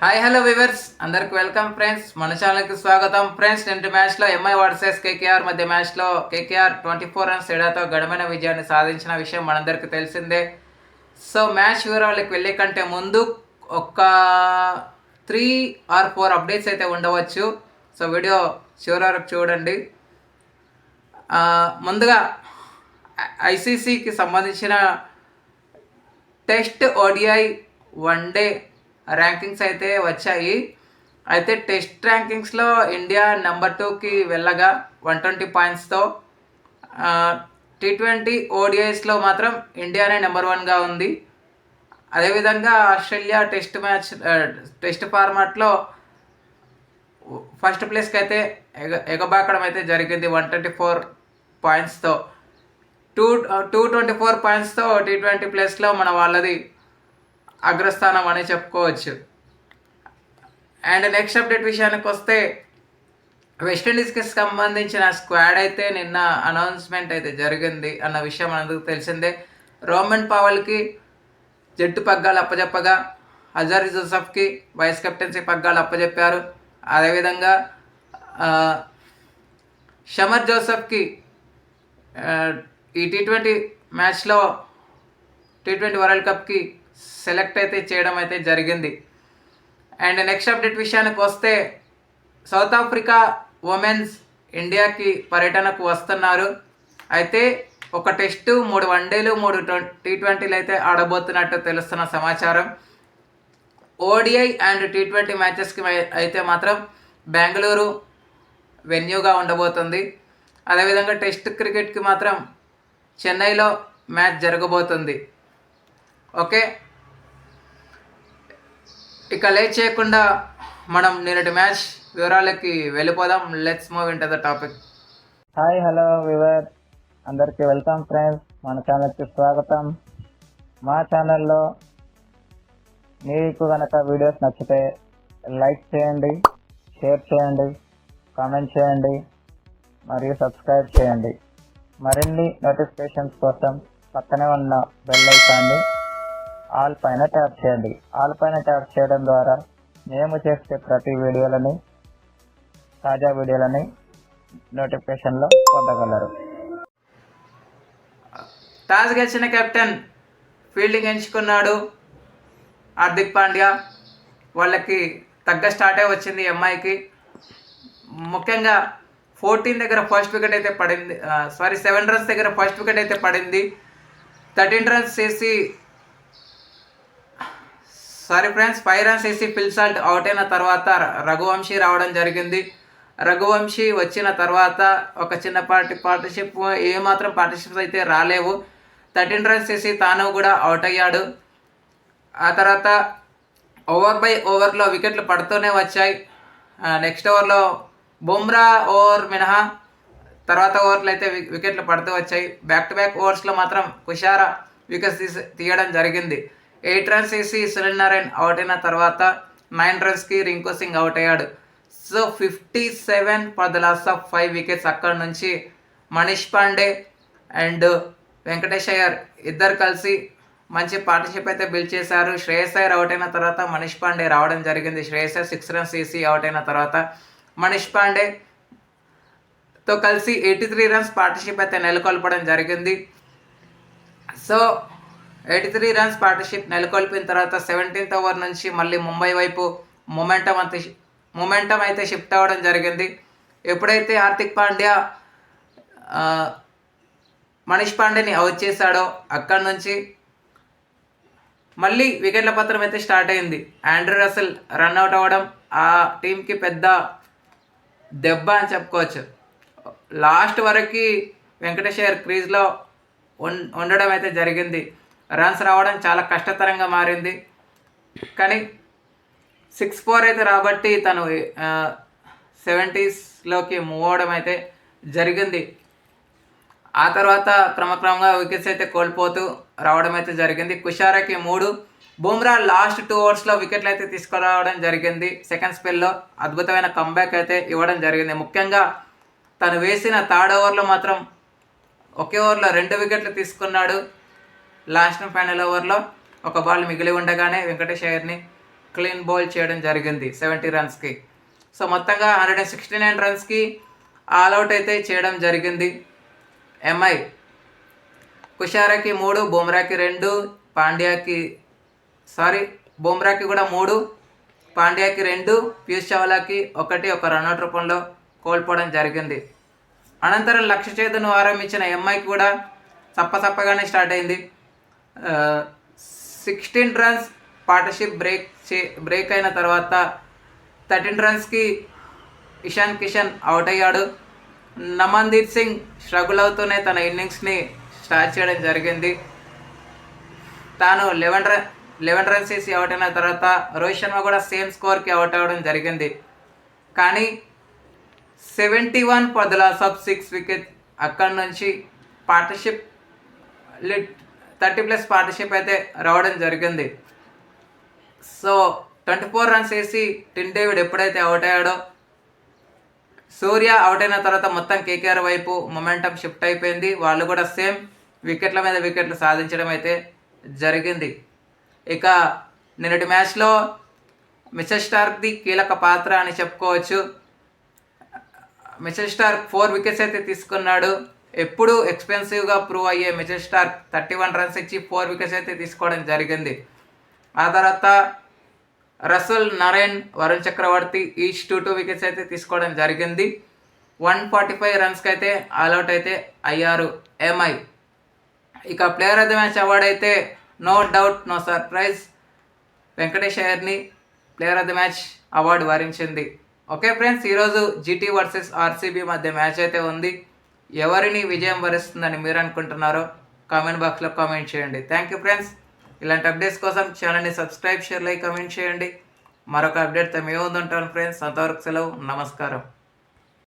Hi hello viewers అందరికి welcome friends మన ఛానల్కి స్వాగతం. ఫ్రెండ్స్ నిన్నటి మ్యాచ్లో ఎంఐ వర్సెస్ కేకేఆర్ మధ్య మ్యాచ్లో కేకేఆర్ ట్వంటీ ఫోర్ రన్స్ తేడాతో గడమైన విజయాన్ని సాధించిన విషయం మనందరికీ తెలిసిందే. సో మ్యాచ్ వివరాలకు వెళ్ళే కంటే ముందు ఒక త్రీ ఆర్ ఫోర్ అప్డేట్స్ అయితే ఉండవచ్చు. సో వీడియో చివరి వరకు చూడండి ముందుగా ఐసీసీకి సంబంధించిన test ODI one day rankings అయితే వచ్చాయి. అయితే టెస్ట్ ర్యాంకింగ్స్లో ఇండియా నెంబర్ టూకి వెళ్ళగా వన్ ట్వంటీ పాయింట్స్తో టీ ట్వంటీ ఓడిఐస్లో మాత్రం ఇండియానే నెంబర్ వన్గా ఉంది. అదేవిధంగా ఆస్ట్రేలియా టెస్ట్ మ్యాచ్ టెస్ట్ ఫార్మాట్లో ఫస్ట్ ప్లేస్కి అయితే ఎగ ఎగబాకడం అయితే జరిగింది వన్ ట్వంటీ ఫోర్ పాయింట్స్తో టూ టూ ట్వంటీ ఫోర్ పాయింట్స్తో టీ ట్వంటీ ప్లేస్లో మన వాళ్ళది అగ్రస్థానం అని చెప్పుకోవచ్చు. అండ్ నెక్స్ట్ అప్డేట్ విషయానికి వస్తే వెస్టిండీస్కి సంబంధించిన స్క్వాడ్ అయితే నిన్న అనౌన్స్మెంట్ అయితే జరిగింది అన్న విషయం మనకు తెలిసిందే. రోమన్ పావల్కి జట్టు పగ్గాలు అప్పజెప్పగా అజర్ జోసఫ్కి వైస్ కెప్టెన్సీ పగ్గాలు అప్పజెప్పారు. అదేవిధంగా షమర్ జోసఫ్కి ఈ టీ ట్వంటీ మ్యాచ్లో టీ ట్వంటీ వరల్డ్ కప్కి సెలెక్ట్ అయితే చేయడం అయితే జరిగింది. అండ్ నెక్స్ట్ అప్డేట్ విషయానికి వస్తే సౌత్ ఆఫ్రికా ఉమెన్స్ ఇండియాకి పర్యటనకు వస్తున్నారు. అయితే ఒక టెస్టు మూడు వన్డేలు మూడు టీ ట్వంటీలు అయితే ఆడబోతున్నట్టు తెలుస్తున్న సమాచారం. ఓడిఐ అండ్ టీ ట్వంటీ మ్యాచెస్కి అయితే మాత్రం బెంగళూరు వెన్యూగా ఉండబోతుంది. అదేవిధంగా టెస్ట్ క్రికెట్కి మాత్రం చెన్నైలో మ్యాచ్ జరగబోతుంది. ఓకే ఇక లేట్ చేయకుండా మనం నిన్నటి మ్యాచ్ వివరాలకి వెళ్ళిపోదాం. Let's move in the topic hi hello viewer అందరికీ వెల్కమ్ ఫ్రెండ్స్. మన ఛానల్కి స్వాగతం. మా ఛానల్లో మీకు కనుక వీడియోస్ నచ్చితే లైక్ చేయండి షేర్ చేయండి కామెంట్ చేయండి మరియు సబ్స్క్రైబ్ చేయండి. మరిన్ని నోటిఫికేషన్స్ కోసం పక్కనే ఉన్న బెల్ ఐకాన్ని ఆల్ పైన ట్యాప్ చేయండి. ఆల్ పైన ట్యాప్ చేయడం ద్వారా మేము చేసే ప్రతి వీడియోలని తాజా వీడియోలని నోటిఫికేషన్లో పొందగలరు. టాస్ గెలిచిన కెప్టెన్ ఫీల్డింగ్ ఎంచుకున్నాడు. హార్దిక్ పాండ్యా వాళ్ళకి తగ్గ స్టార్టే వచ్చింది ఎంఐకి ముఖ్యంగా ఫోర్టీన్ దగ్గర ఫస్ట్ వికెట్ అయితే పడింది సారీ సెవెన్ రన్స్ దగ్గర ఫస్ట్ వికెట్ అయితే పడింది. థర్టీన్ రన్స్ చేసి సారీ ఫ్రెండ్స్ ఫైవ్ వేసి ఫిల్సాల్ట్ అవుట్ అయిన తర్వాత రఘువంశీ రావడం జరిగింది. రఘువంశీ వచ్చిన తర్వాత ఒక చిన్నపాటి పార్ట్నర్షిప్ ఏమాత్రం పార్ట్నర్షిప్స్ అయితే రాలేవు. థర్టీన్ రన్స్ చేసి తాను కూడా అవుట్ అయ్యాడు. ఆ తర్వాత ఓవర్ బై ఓవర్లో వికెట్లు పడుతూనే వచ్చాయి. నెక్స్ట్ ఓవర్లో బుమ్రా ఓవర్ మినహా తర్వాత ఓవర్లు అయితే వి- వికెట్లు పడుతూ వచ్చాయి. బ్యాక్ టు బ్యాక్ ఓవర్స్లో మాత్రం కుషారా వికెట్స్ తీసి తీయడం జరిగింది. ఎయిట్ రన్స్ వేసి సునీల్ నారాయణ్ అవుట్ అయిన తర్వాత నైన్ రన్స్కి రింకు సింగ్ అవుట్ అయ్యాడు. So fifty seven for the loss of five wickets అక్కడ నుంచి మనీష్ పాండే అండ్ వెంకటేష్ అయ్యర్ ఇద్దరు కలిసి మంచి పార్ట్నర్షిప్ అయితే బిల్డ్ చేశారు. శ్రేయస్ అయ్యర్ అవుట్ అయిన తర్వాత మనీష్ పాండే రావడం జరిగింది. శ్రేయస్ అయ్యర్ సిక్స్ రన్స్ వేసి అవుట్ అయిన తర్వాత మనీష్ పాండే తో కలిసి ఎయిటీ త్రీ రన్స్ పార్ట్నర్షిప్ అయితే నెలకొల్పడం జరిగింది. So eighty three runs partnership నెలకొల్పిన తర్వాత సెవెంటీన్త్ ఓవర్ నుంచి మళ్ళీ ముంబై వైపు మొమెంటం అంత మొమెంటం అయితే షిఫ్ట్ అవ్వడం జరిగింది. ఎప్పుడైతే హార్దిక్ పాండ్యా మనీష్ పాండేని అవుట్ చేశాడో అక్కడి నుంచి మళ్ళీ వికెట్ల పత్రం అయితే స్టార్ట్ అయింది. ఆండ్రూ రసెల్ రన్అట్ అవ్వడం ఆ టీంకి పెద్ద దెబ్బ అని చెప్పుకోవచ్చు. లాస్ట్ వరకు వెంకటేశ్వర్ క్రీజ్లో ఉండడం అయితే జరిగింది. రన్స్ రావడం చాలా కష్టతరంగా మారింది. కానీ సిక్స్ ఫోర్ అయితే రాబట్టి తను సెవెంటీస్లోకి మూవ్ అవడం అయితే జరిగింది. ఆ తర్వాత క్రమక్రమంగా వికెట్స్ అయితే కోల్పోతూ రావడం అయితే జరిగింది. కుషారాకి మూడు బుమ్రా లాస్ట్ టూ ఓవర్స్లో వికెట్లు అయితే తీసుకురావడం జరిగింది. సెకండ్ స్పెల్లో అద్భుతమైన కంబ్యాక్ అయితే ఇవ్వడం జరిగింది. ముఖ్యంగా తను వేసిన థర్డ్ ఓవర్లో మాత్రం ఒకే ఓవర్లో రెండు వికెట్లు తీసుకున్నాడు. లాస్ట్ ఫైనల్ ఓవర్లో ఒక బాల్ మిగిలి ఉండగానే వెంకటేష్ అయ్యర్ని క్లీన్ బౌల్ చేయడం జరిగింది సెవెంటీ రన్స్కి. సో మొత్తంగా హండ్రెడ్ అండ్ సిక్స్టీ నైన్ రన్స్కి ఆల్అవుట్ అయితే చేయడం జరిగింది. ఎంఐ కుషారాకి మూడు బుమ్రాకి రెండు పాండ్యాకి సారీ బుమ్రాకి కూడా మూడు పాండ్యాకి రెండు పీయూష్ చావ్లాకి ఒకటి ఒక రన్అట్ రూపంలో కోల్పోవడం జరిగింది. అనంతరం లక్ష్య చేతును ఆరంభించిన ఎంఐకి కూడా చప్పచప్పగానే స్టార్ట్ అయింది. సిక్స్టీన్ రన్స్ పార్ట్నర్షిప్ బ్రేక్ చే బ్రేక్ అయిన తర్వాత థర్టీన్ రన్స్కి ఇషాన్ కిషన్ అవుట్ అయ్యాడు. నమన్దీప్ సింగ్ స్ట్రగుల్ అవుతూనే తన ఇన్నింగ్స్ని స్టార్ట్ చేయడం జరిగింది. తాను లెవెన్ రన్ లెవెన్ రన్స్ వేసి అవుట్ అయిన తర్వాత రోహిత్ శర్మ కూడా సేమ్ స్కోర్కి అవుట్ అవ్వడం జరిగింది. కానీ seventy one for the loss of six wicket అక్కడి నుంచి పార్ట్నర్షిప్ లిట్ థర్టీ ప్లస్ పార్ట్నర్షిప్ అయితే రావడం జరిగింది. సో ట్వంటీ ఫోర్ రన్స్ వేసి టిన్ డేవిడ్ ఎప్పుడైతే అవుట్ అయ్యాడో సూర్య అవుట్ అయిన తర్వాత మొత్తం కేకేఆర్ వైపు మొమెంటం షిఫ్ట్ అయిపోయింది. వాళ్ళు కూడా సేమ్ వికెట్ల మీద వికెట్లు సాధించడం అయితే జరిగింది. ఇక నిన్నటి మ్యాచ్లో మిచెల్ స్టార్క్ది కీలక పాత్ర అని చెప్పుకోవచ్చు. మిచెల్ స్టార్క్ ఫోర్ వికెట్స్ అయితే తీసుకున్నాడు. ఎప్పుడు ఎక్స్పెన్సివ్గా ప్రూవ్ అయ్యే Mitchell Starc thirty one runs ఇచ్చి ఫోర్ వికెట్స్ అయితే తీసుకోవడం జరిగింది. ఆ తర్వాత Russell Narine Varun Chakravarthy each two two wickets అయితే తీసుకోవడం జరిగింది. వన్ ఫార్టీ ఫైవ్ రన్స్కి అయితే ఆల్అవుట్ అయితే అయ్యారు ఎంఐ ఇక player of the match award అయితే no doubt no surprise Venkatesh అయ్యర్ని player of the match award వరించింది. ఓకే ఫ్రెండ్స్ ఈరోజు జీటీ వర్సెస్ ఆర్సీబీ మధ్య మ్యాచ్ అయితే ఉంది. ఎవరిని విజయం వరిస్తుందని మీరు అనుకుంటున్నారో కామెంట్ బాక్స్లో కామెంట్ చేయండి. థ్యాంక్ యూ ఫ్రెండ్స్ ఇలాంటి అప్డేట్స్ కోసం ఛానల్ని సబ్స్క్రైబ్ షేర్ లైక్ కామెంట్ చేయండి. మరొక అప్డేట్తో మేము ఉంటాను ఫ్రెండ్స్ అంతవరకు సెలవు. నమస్కారం.